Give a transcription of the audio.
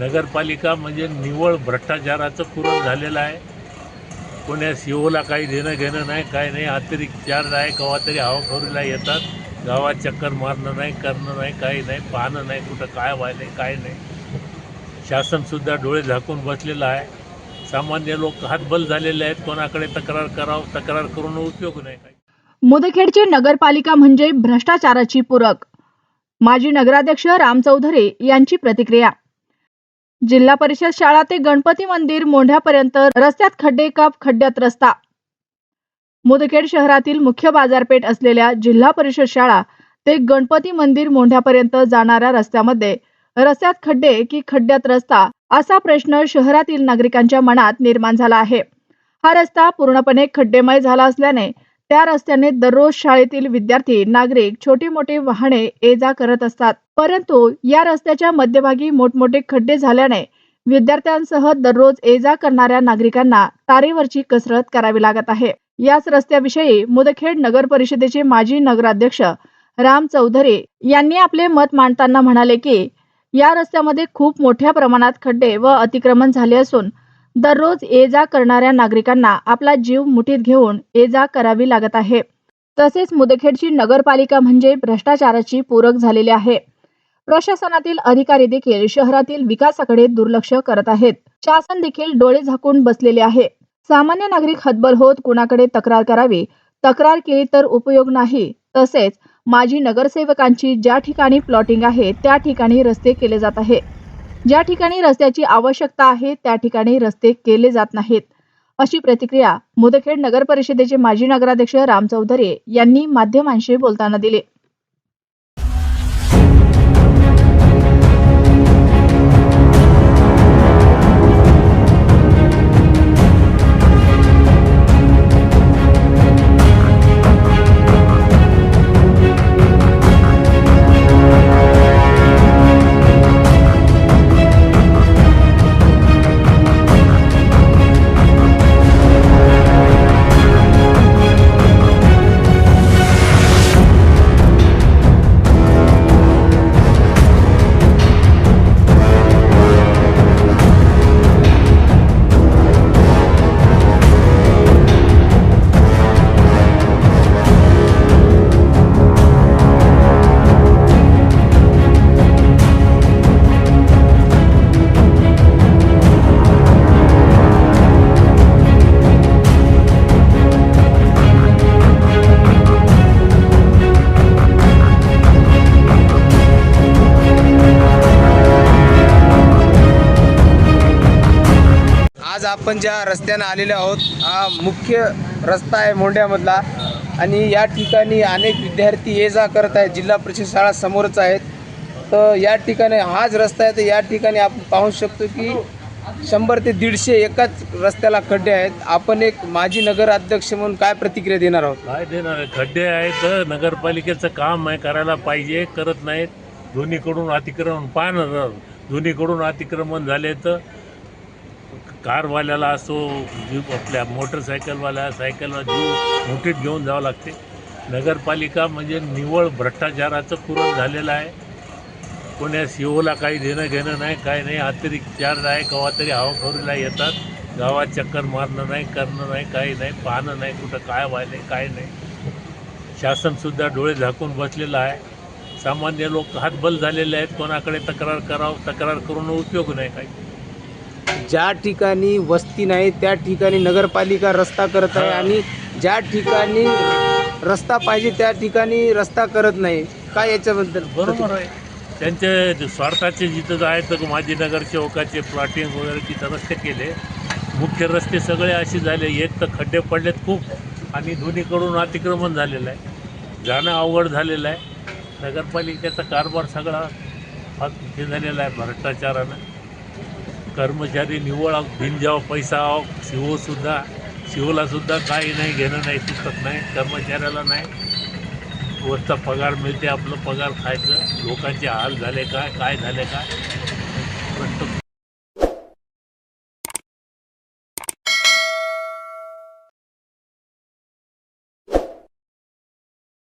नगरपालिका म्हणजे निव्वळ भ्रष्टाचाराचं पुरण झालेलं आहे. कोण्या सीओला काही देणं घेणं नाही काय नाही अतिरिक्त चार्ज आहे केव्हा तरी हवाखोरीला येतात. गावात चक्कर मारणं नाही करणं नाही काही नाही पाहणं नाही कुठं काय व्हायला काय नाही. शासनसुद्धा डोळे झाकून बसलेलं आहे. सामान्य लोक हातबल झालेले आहेत कोणाकडे तक्रार करावं तक्रार करून उपयोग नाही. काही मुदखेडची नगरपालिका म्हणजे भ्रष्टाचाराची पूरक. माजी नगराध्यक्ष राम चौधरी यांची प्रतिक्रिया. जिल्हा परिषद शाळा ते गणपती मंदिर मोंढ्यापर्यंत रस्त्यात खड्डे काप खड्ड्यात रस्ता. मुदखेड शहरातील मुख्य बाजारपेठ असलेल्या जिल्हा परिषद शाळा ते गणपती मंदिर मोंढ्यापर्यंत जाणाऱ्या रस्त्यामध्ये रस्त्यात खड्डे की खड्ड्यात रस्ता असा प्रश्न शहरातील नागरिकांच्या मनात निर्माण झाला आहे. हा रस्ता पूर्णपणे खड्डेमय झाला असल्याने त्या रस्त्याने दररोज शाळेतील विद्यार्थी नागरिक छोटी मोठी वाहने ये जा करत असतात. परंतु या रस्त्याच्या मध्यभागी मोठमोठे खड्डे झाल्याने विद्यार्थ्यांसह दररोज ये जा करणाऱ्या नागरिकांना तारेवरची कसरत करावी लागत आहे. याच रस्त्याविषयी मुदखेड नगर परिषदेचे माजी नगराध्यक्ष राम चौधरी यांनी आपले मत मांडताना म्हणाले की या रस्त्यामध्ये खूप मोठ्या प्रमाणात खड्डे व अतिक्रमण झाले असून दररोज ये जा करणाऱ्या नागरिकांना आपला जीव मुठीत घेऊन ये जा करावी लागत आहे. तसेच मुदखेडची नगरपालिका म्हणजे भ्रष्टाचाराची पूरक झालेली आहे. प्रशासनातील अधिकारी देखील शहरातील विकासाकडे दुर्लक्ष करत आहेत. शासन देखील डोळे झाकून बसलेले आहे. सामान्य नागरिक हतबल होत कुणाकडे तक्रार करावी तक्रार केली तर उपयोग नाही. तसेच माजी नगरसेवकांची ज्या ठिकाणी प्लॉटिंग आहे त्या ठिकाणी रस्ते केले जात आहे. ज्या ठिकाणी रस्त्याची आवश्यकता आहे त्या ठिकाणी रस्ते केले जात नाहीत. अशी प्रतिक्रिया मुदखेड नगर परिषदेचे माजी नगराध्यक्ष राम चौधरी यांनी माध्यमांशी बोलताना दिली. आपण ज्या रस्त्यानं आलेलो आहोत हा मुख्य रस्ता आहे मोंड्यामधला आणि या ठिकाणी अनेक विद्यार्थी ये जा करत आहेत जिल्हा परिषद शाळा समोरच आहेत. तर या ठिकाणी हाच रस्ता आहे तर या ठिकाणी आपण पाहू शकतो की शंभर ते दीडशे एकाच रस्त्याला खड्डे आहेत. आपण एक माजी नगर अध्यक्ष म्हणून काय प्रतिक्रिया देणार आहोत? काय देणार आहे? खड्डे आहेत नगरपालिकेचं काम आहे करायला पाहिजे करत नाहीत. दोन्हीकडून अतिक्रमण पाहणार दोन्हीकडून अतिक्रमण झाले तर कारवाल्याला असो जीव आपल्या मोटरसायकलवाल्या सायकलला जीव मोठीत घेऊन जावं लागते. नगरपालिका म्हणजे निव्वळ भ्रष्टाचाराचं पुरण झालेलं आहे. कोण्या सीओला काही देणं घेणं नाही काय नाही अतिरिक्त चार्ज आहे केव्हा तरी हवाखोरीला येतात. गावात चक्कर मारणं नाही करणं नाही काही नाही पाहणं नाही कुठं काय व्हायलं काय नाही. शासनसुद्धा डोळे झाकून बसलेलं आहे. सामान्य लोक हातबल झालेले आहेत. कोणाकडे तक्रार करावं तक्रार करून उपयोग नाही काही. ज्या ठिकाणी वस्ती नाही त्या ठिकाणी नगरपालिका रस्ता करत आहे. आणि ज्या ठिकाणी रस्ता पाहिजे त्या ठिकाणी रस्ता करत नाही. काय याच्याबद्दल? बरोबर आहे. त्यांचे स्वार्थाचे जिथं आहे तर माजी नगरसेवकाचे प्लॉटिंग वगैरे तिथं रस्ते केले. मुख्य रस्ते सगळे असे झाले. एक तर खड्डे पडलेत खूप आणि दोन्हीकडून अतिक्रमण झालेलं आहे. जाणं अवघड झालेलं आहे. नगरपालिकेचा कारभार सगळा हे झालेला आहे भ्रष्टाचारानं. कर्मचारी निव्वळ भिनजाव पैसा आव सीओसुद्धा सीओलासुद्धा काही नाही घेणं नाही सुचत नाही कर्मचाऱ्याला नाही. वरचा पगार मिळते आपलं पगार खायचं. लोकांचे हाल झाले काय काय झाले काय